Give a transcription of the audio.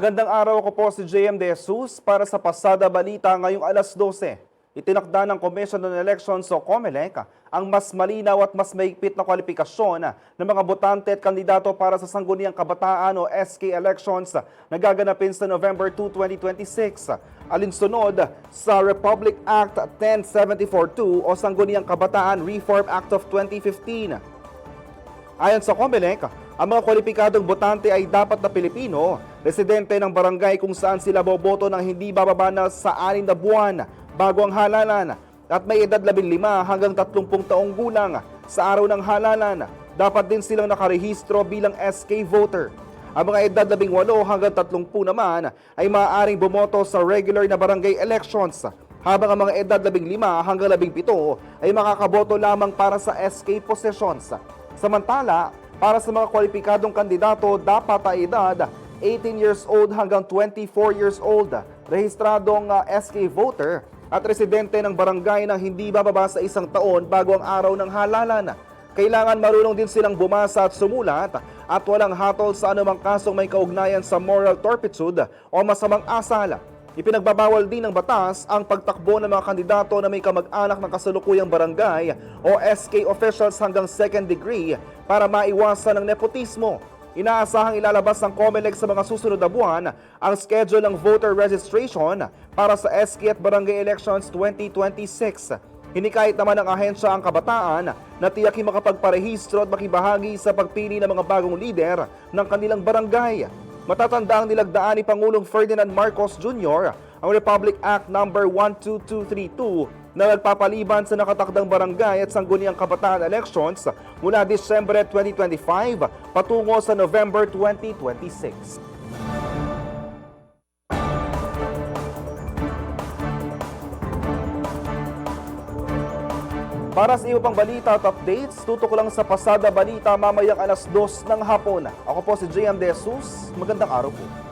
Magandang araw ako po si JM De Jesus para sa Pasada Balita ngayong alas 12. Itinakda ng Commission on Elections o COMELEC ang mas malinaw at mas maigpit na kwalifikasyon ng mga botante at kandidato para sa Sangguniang Kabataan o SK elections na gaganapin sa November 2, 2026. Alinsunod sa Republic Act 10742 o Sangguniang Kabataan Reform Act of 2015. Ayon sa COMELEC, ang mga kwalipikadong botante ay dapat na Pilipino, residente ng barangay kung saan sila boboto ng hindi bababa na sa anim na buwan bago ang halalan at may edad 15 hanggang 30 taong gulang sa araw ng halalan. Dapat din silang nakarehistro bilang SK voter. Ang mga edad 18 hanggang 30 naman ay maaaring bumoto sa regular na barangay elections habang ang mga edad 15 hanggang 17 ay makakaboto lamang para sa SK possessions. Samantala, para sa mga kwalipikadong kandidato, dapat ang edad 18 years old hanggang 24 years old, rehistradong uh, SK voter at residente ng barangay na hindi bababa sa isang taon bago ang araw ng halalan. Kailangan marunong din silang bumasa at sumulat at walang hatol sa anumang kasong may kaugnayan sa moral turpitude o masamang asal. Ipinagbabawal din ng batas ang pagtakbo ng mga kandidato na may kamag-anak ng kasalukuyang barangay o SK officials hanggang second degree para maiwasan ang nepotismo. Inaasahang ilalabas ng COMELEC sa mga susunod na buwan ang schedule ng voter registration para sa SK at barangay elections 2026. Hinikayat naman ng ahensya ang kabataan na tiyaking makapagparehistro at makibahagi sa pagpili ng mga bagong lider ng kanilang barangay. Matatanda ang nilagdaan ni Pangulong Ferdinand Marcos Jr. ang Republic Act No. 12232 na nagpapaliban sa nakatakdang barangay at sangguniang kabataan elections mula Disyembre 2025 patungo sa November 2026. Para sa iba pang balita at updates, tutok lang sa Pasada Balita mamayang alas 2 ng hapon. Ako po si JM De Jesus. Magandang araw po.